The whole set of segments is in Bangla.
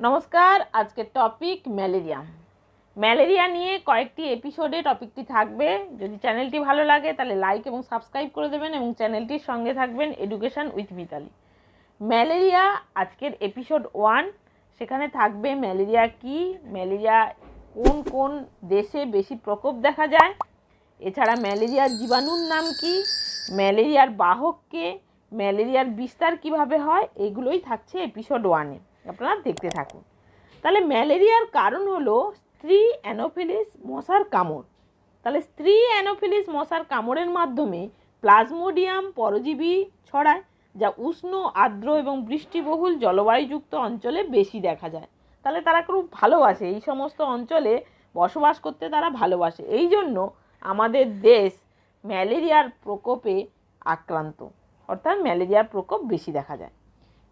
নমস্কার, আজকের টপিক ম্যালেরিয়া। ম্যালেরিয়া নিয়ে কয়েকটি এপিসোডে টপিকটি থাকবে। যদি চ্যানেলটি ভালো লাগে, তাহলে লাইক এবং সাবস্ক্রাইব করে দেবেন এবং চ্যানেলটির সঙ্গে থাকবেন এডুকেশন উইথ মিতালি ম্যালেরিয়া আজকের এপিসোড ওয়ান সেখানে থাকবে ম্যালেরিয়া কি? ম্যালেরিয়া কোন কোন দেশে বেশি প্রকোপ দেখা যায়? এছাড়া ম্যালেরিয়ার জীবাণুর নাম কি? ম্যালেরিয়ার বাহককে ম্যালেরিয়ার বিস্তার কীভাবে হয়? এগুলোই থাকছে এপিসোড ওয়ানে আপনারা দেখতে থাকুন। তাহলে ম্যালেরিয়ার কারণ হলো স্ত্রী অ্যানোফিলিস মশার কামড়। তাহলে স্ত্রী অ্যানোফিলিস মশার কামড়ের মাধ্যমে প্লাজমোডিয়াম পরজীবী ছড়ায়, যা উষ্ণ, আর্দ্র এবং বৃষ্টিবহুল জলবায়ুযুক্ত অঞ্চলে বেশি দেখা যায়। তাহলে তারা খুব ভালোবাসে, এই সমস্ত অঞ্চলে বসবাস করতে তারা ভালোবাসে। এই জন্য আমাদের দেশ ম্যালেরিয়ার প্রকোপে আক্রান্ত, অর্থাৎ ম্যালেরিয়ার প্রকোপ বেশি দেখা যায়।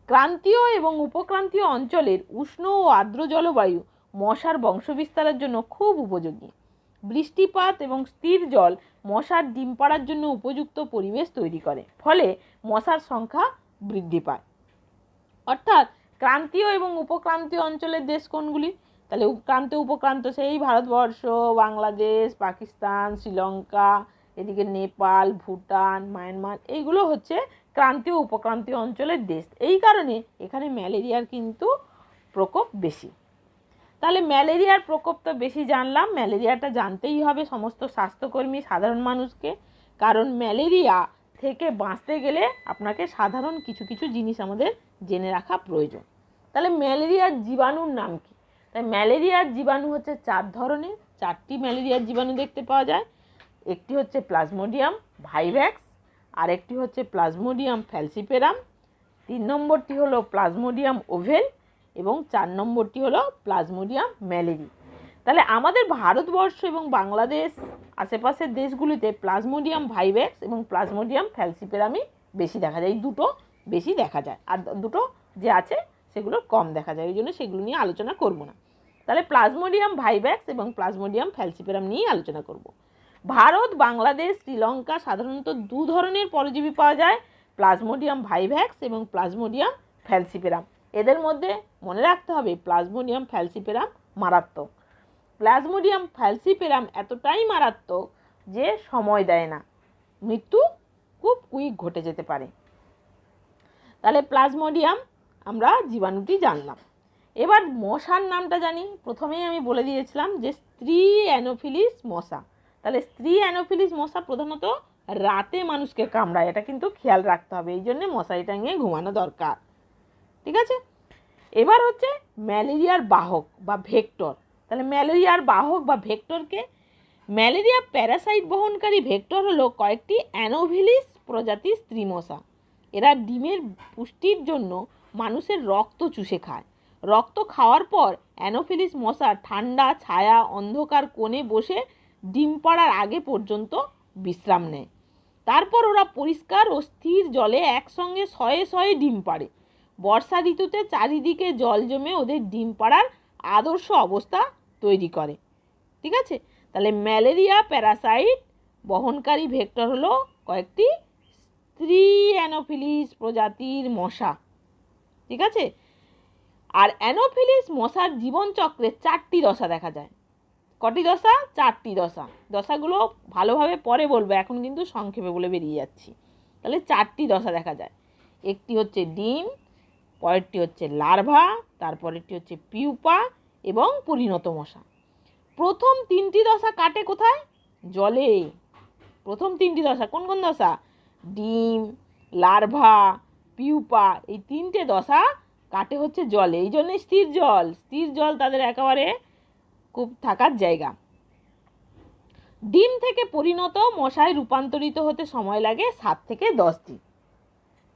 ক্রান্তীয় এবং উপক্রান্তীয় অঞ্চলের উষ্ণ ও আর্দ্র জলবায়ু মশার বংশবিস্তারের জন্য খুব উপযোগী। বৃষ্টিপাত এবং স্থির জল মশার ডিম পাড়ার জন্য উপযুক্ত পরিবেশ তৈরি করে, ফলে মশার সংখ্যা বৃদ্ধি পায়। অর্থাৎ ক্রান্তীয় এবং উপক্রান্তীয় অঞ্চলের দেশ কোনগুলি? তাহলে ক্রান্ত উপক্রান্ত সেই ভারতবর্ষ, বাংলাদেশ, পাকিস্তান, শ্রীলঙ্কা, এদিকে নেপাল, ভুটান, মায়ানমার, এইগুলো হচ্ছে ক্রান্তীয়, উপক্রান্তীয় অঞ্চলের দেশ। এই কারণে এখানে ম্যালেরিয়ার কিন্তু প্রকোপ বেশি। তাহলে ম্যালেরিয়ার প্রকোপ তো বেশি জানলাম। ম্যালেরিয়াটা জানতেই হবে সমস্ত স্বাস্থ্যকর্মী, সাধারণ মানুষকে। কারণ ম্যালেরিয়া থেকে বাঁচতে গেলে আপনাকে সাধারণ কিছু কিছু জিনিস আমাদের জেনে রাখা প্রয়োজন। তাহলে ম্যালেরিয়ার জীবাণুর নাম কি? তাই ম্যালেরিয়ার জীবাণু হচ্ছে চার ধরনের। চারটি ম্যালেরিয়ার জীবাণু দেখতে পাওয়া যায়। একটি হচ্ছে প্লাজমোডিয়াম, ভাইভ্যাক্স আরেকটি হচ্ছে প্লাজমোডিয়াম ফ্যালসিপেরাম, তিন নম্বরটি হলো প্লাজমোডিয়াম ওভেল এবং চার নম্বরটি হলো প্লাজমোডিয়াম ম্যালেরি। তাহলে আমাদের ভারতবর্ষ এবং বাংলাদেশ আশেপাশের দেশগুলিতে প্লাজমোডিয়াম ভাইভ্যাক্স এবং প্লাজমোডিয়াম ফ্যালসিপেরামই বেশি দেখা যায়। এই দুটো বেশি দেখা যায়। আর দুটো যে আছে সেগুলো কম দেখা যায়। ওই জন্য সেগুলো নিয়ে আলোচনা করব না। তাহলে প্লাজমোডিয়াম ভাইভ্যাক্স এবং প্লাজমোডিয়াম ফ্যালসিপেরাম নিয়েই আলোচনা করব। ভারত, বাংলাদেশ, শ্রীলঙ্কা সাধারণত দু ধরনের পরজীবী পাওয়া যায়। প্লাজমোডিয়াম ভাইভ্যাক্স এবং প্লাজমোডিয়াম ফ্যালসিপেরাম। এদের মধ্যে মনে রাখতে হবে প্লাজমোডিয়াম ফ্যালসিপেরাম মারাত্মক। প্লাজমোডিয়াম ফ্যালসিপেরাম এতটাই মারাত্মক যে সময় দেয় না। মৃত্যু খুব কুইক ঘটে যেতে পারে। তাহলে প্লাজমোডিয়াম আমরা জীবাণুটি জানলাম। এবার মশার নামটা জানি। প্রথমেই আমি বলে দিয়েছিলাম যে স্ত্রী অ্যানোফিলিস মশা। তাহলে স্ত্রী অ্যানোফিলিস মশা প্রধানত রাতে মানুষকে কামড়ায়, এটা কিন্তু খেয়াল রাখতে হবে, এই জন্যে মশারি টাঙিয়ে ঘুমানো দরকার। ঠিক আছে? এবার হচ্ছে ম্যালেরিয়ার বাহক বা ভেক্টর। তাহলে ম্যালেরিয়ার বাহক বা ভেক্টরকে, ম্যালেরিয়া প্যারাসাইট বহনকারী ভেক্টর হলো কয়েকটি অ্যানোভিলিস প্রজাতির স্ত্রী মশা। এরা ডিমের পুষ্টির জন্য মানুষের রক্ত চুষে খায়। রক্ত খাওয়ার পর অ্যানোফিলিস মশা ঠান্ডা, ছায়া, অন্ধকার কোণে বসে ডিম পাড়ার আগে পর্যন্ত বিশ্রাম নেয়। তারপর ওরা পরিষ্কার ও স্থির জলে একসঙ্গে শয়ে শয়ে ডিম পাড়ে। বর্ষা ঋতুতে চারিদিকে জল জমে ওদের ডিম পাড়ার আদর্শ অবস্থা তৈরি করে। ঠিক আছে? তাহলে ম্যালেরিয়া, প্যারাসাইট, বহনকারী ভেক্টর হলো কয়েকটি স্ত্রী অ্যানোফিলিস প্রজাতির মশা। ঠিক আছে? আর অ্যানোফিলিস মশার জীবনচক্রে চারটি দশা দেখা যায়। কটি দশা? চারটি দশা। দশাগুলো ভালোভাবে পরে বলব, এখন কিন্তু সংক্ষেপে বলে বেরিয়ে যাচ্ছি। তাহলে চারটি দশা দেখা যায়। একটি হচ্ছে ডিম, পরেরটি হচ্ছে লার্ভা, তারপরেরটি হচ্ছে পিউপা এবং পরিণত মশা। প্রথম তিনটি দশা কাটে কোথায়? জলে। প্রথম তিনটি দশা, কোন কোন দশা? ডিম, লার্ভা, পিউপা, এই তিনটে দশা কাটে হচ্ছে জলে। এই জন্যে স্থির জল। স্থির জল তাদের একেবারে খুব থাকার জায়গা। ডিম থেকে পরিণত মশায় রূপান্তরিত হতে সময় লাগে সাত থেকে দশ দিন।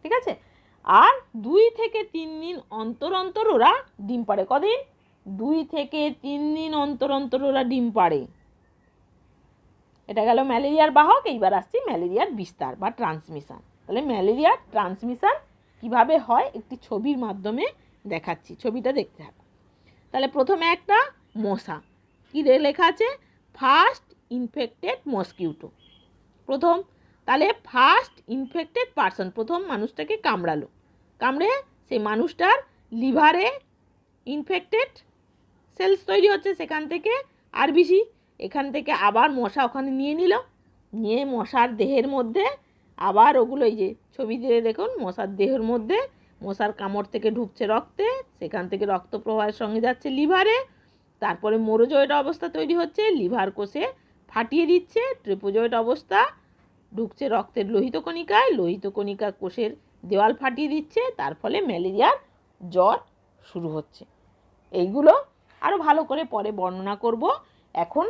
ঠিক আছে? আর দুই থেকে তিন দিন অন্তর অন্তর ওরা ডিম পাড়ে। কদিন? দুই থেকে তিন দিন অন্তর অন্তর ওরা ডিম পাড়ে। এটা গেল ম্যালেরিয়ার বাহক, এইবার আসছি ম্যালেরিয়ার বিস্তার বা ট্রান্সমিশন। তাহলে ম্যালেরিয়ার ট্রান্সমিশন কীভাবে হয় একটি ছবির মাধ্যমে দেখাচ্ছি, ছবিটা দেখতে হবে। তাহলে প্রথমে একটা মশা। কী লেখা আছে? First infected mosquito. প্রথম, তাহলে ফার্স্ট ইনফেক্টেড পারসন, প্রথম মানুষটাকে কামড়ালো। কামড়ে সেই মানুষটার লিভারে ইনফেক্টেড সেলস তৈরি হচ্ছে সেখান থেকে, আর আরবিসি এখান থেকে আবার মশা ওখানে নিয়ে নিল। নিয়ে মশার দেহের মধ্যে, আবার ওগুলো এই যে ছবি দিয়ে দেখুন, মশার দেহের মধ্যে, মশার কামড় থেকে ঢুকছে রক্তে, সেখান থেকে রক্ত প্রবাহের সঙ্গে যাচ্ছে লিভারে তারপরে মোরোজয়েড অবস্থা তৈরি হচ্ছে, লিভার কোষে ফাটিয়ে দিচ্ছে, ট্রেপোজয়েড অবস্থা ঢুকছে রক্তের লোহিত কণিকায়, লোহিত কণিকা কোষের দেওয়াল ফাটিয়ে দিচ্ছে, তার ফলে ম্যালেরিয়ার জ্বর শুরু হচ্ছে। এইগুলো আরও ভালো করে পরে বর্ণনা করব। এখন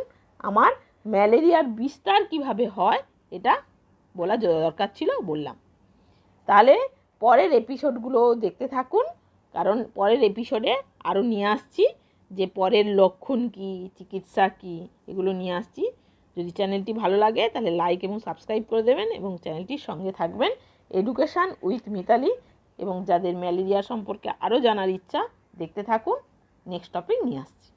আমার ম্যালেরিয়ার বিস্তার কীভাবে হয়, এটা বলা দরকার ছিল, বললাম। তাহলে পরের এপিসোডগুলো দেখতে থাকুন, কারণ পরের এপিসোডে আরও নিয়ে আসছি। যে পরের লক্ষণ কি, চিকিৎসা কি, এগুলো নিয়ে আসছি। যদি চ্যানেলটি ভালো লাগে, তাহলে লাইক এবং সাবস্ক্রাইব করে দেবেন এবং চ্যানেলটির সঙ্গে থাকবেন এডুকেশান উইথ মিতালি এবং যাদের ম্যালেরিয়া সম্পর্কে আরও জানার ইচ্ছা, দেখতে থাকুন। নেক্সট টপিক নিয়ে আসছি।